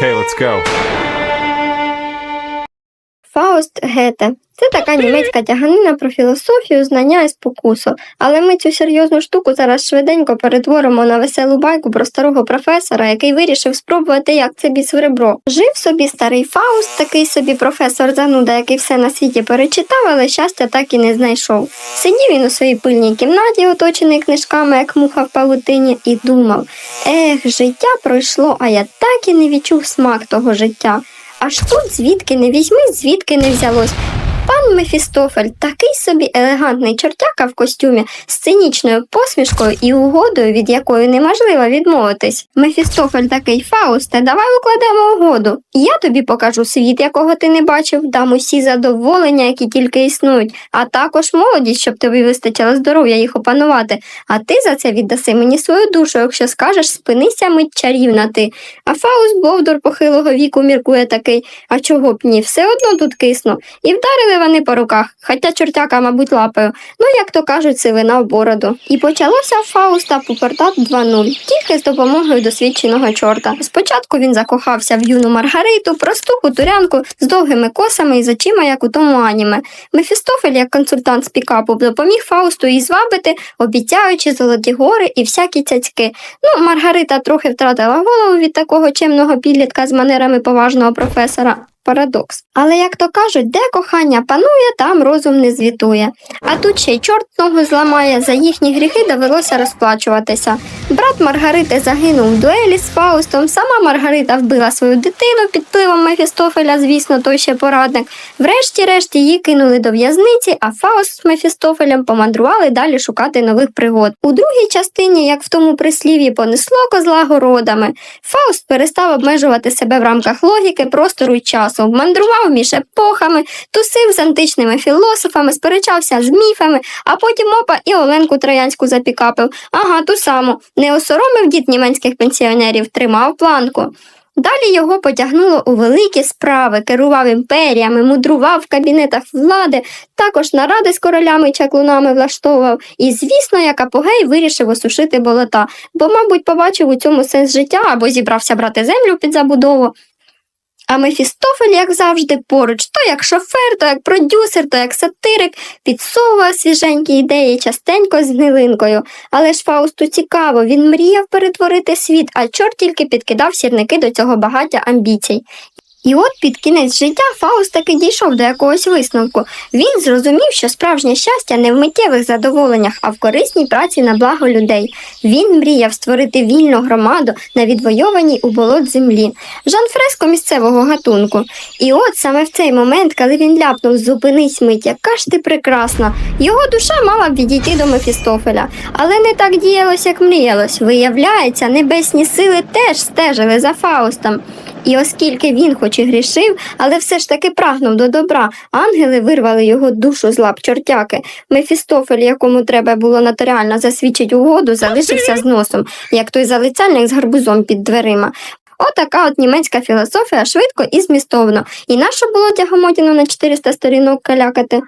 Okay, let's go. Фауст Гете. Це така німецька тяганина про філософію, знання і спокусу. Але ми цю серйозну штуку зараз швиденько перетворимо на веселу байку про старого професора, який вирішив спробувати, як це біс в ребро. Жив собі старий Фауст, такий собі професор зануда, який все на світі перечитав, але щастя так і не знайшов. Сидів він у своїй пильній кімнаті, оточений книжками, як муха в павутині, і думав: ех, життя пройшло, а я так і не відчув смак того життя. Аж тут звідки не візьми, звідки не взялось. Пан Мефістофель такий собі елегантний чортяка в костюмі з цинічною посмішкою і угодою, від якої неможливо відмовитись. Мефістофель такий Фаусте, давай укладемо угоду. Я тобі покажу світ, якого ти не бачив, дам усі задоволення, які тільки існують, а також молодість, щоб тобі вистачило здоров'я їх опанувати. А ти за це віддаси мені свою душу, якщо скажеш спинися мить чарівна ти. А Фауст Бовдур похилого віку міркує такий, а чого б ні, все одно тут кисну. І вдарили вони по руках, хоча чортяка, мабуть, лапою. Ну, як то кажуть, сивина в бороду. І почалося Фауста Пупертат 2.0, тільки з допомогою досвідченого чорта. Спочатку він закохався в юну Маргариту, просту кутурянку з довгими косами і з очима, як у тому аніме. Мефістофель, як консультант з пікапу, допоміг Фаусту її звабити, обіцяючи золоті гори і всякі цяцьки. Ну, Маргарита трохи втратила голову від такого чемного підлітка з манерами поважного професора. Парадокс. Але, як то кажуть, де кохання панує, там розум не звітує. А тут ще й чорт ногу зламає, за їхні гріхи довелося розплачуватися. Брат Маргарити загинув в дуелі з Фаустом, сама Маргарита вбила свою дитину під впливом Мефістофеля, звісно, той ще порадник. Врешті-решт її кинули до в'язниці, а Фауст з Мефістофелем помандрували далі шукати нових пригод. У другій частині, як в тому прислів'ї, понесло козла городами. Фауст перестав обмежувати себе в рамках логіки, простору й часу, мандрував між епохами, тусив з античними філософами, сперечався з міфами, а потім опа і Оленку Троянську запікапив. Ага, ту саму. Не осоромив дід німецьких пенсіонерів, тримав планку. Далі його потягнуло у великі справи, керував імперіями, мудрував в кабінетах влади, також наради з королями і чаклунами влаштовував, і, звісно, як апогей вирішив осушити болота, бо, мабуть, побачив у цьому сенс життя або зібрався брати землю під забудову. А Мефістофель, як завжди, поруч, то як шофер, то як продюсер, то як сатирик, підсовував свіженькі ідеї частенько з гнилинкою. Але ж Фаусту цікаво, він мріяв перетворити світ, а чорт тільки підкидав сірники до цього багаття амбіцій. І от під кінець життя Фауст таки дійшов до якогось висновку. Він зрозумів, що справжнє щастя не в миттєвих задоволеннях, а в корисній праці на благо людей. Він мріяв створити вільну громаду на відвойованій у болот землі, Жан Фреско місцевого гатунку. І от саме в цей момент, коли він ляпнув зупинись мить, яка ж ти прекрасна, його душа мала б відійти до Мефістофеля. Але не так діялось, як мріялось. Виявляється, небесні сили теж стежили за Фаустом. І оскільки він хоч і грішив, але все ж таки прагнув до добра, ангели вирвали його душу з лап чортяки. Мефістофель, якому треба було нотаріально засвідчити угоду, залишився з носом, як той залицяльник з гарбузом під дверима. Отака от німецька філософія швидко і змістовно. І нащо було тягомотіну на 400 сторінок калякати?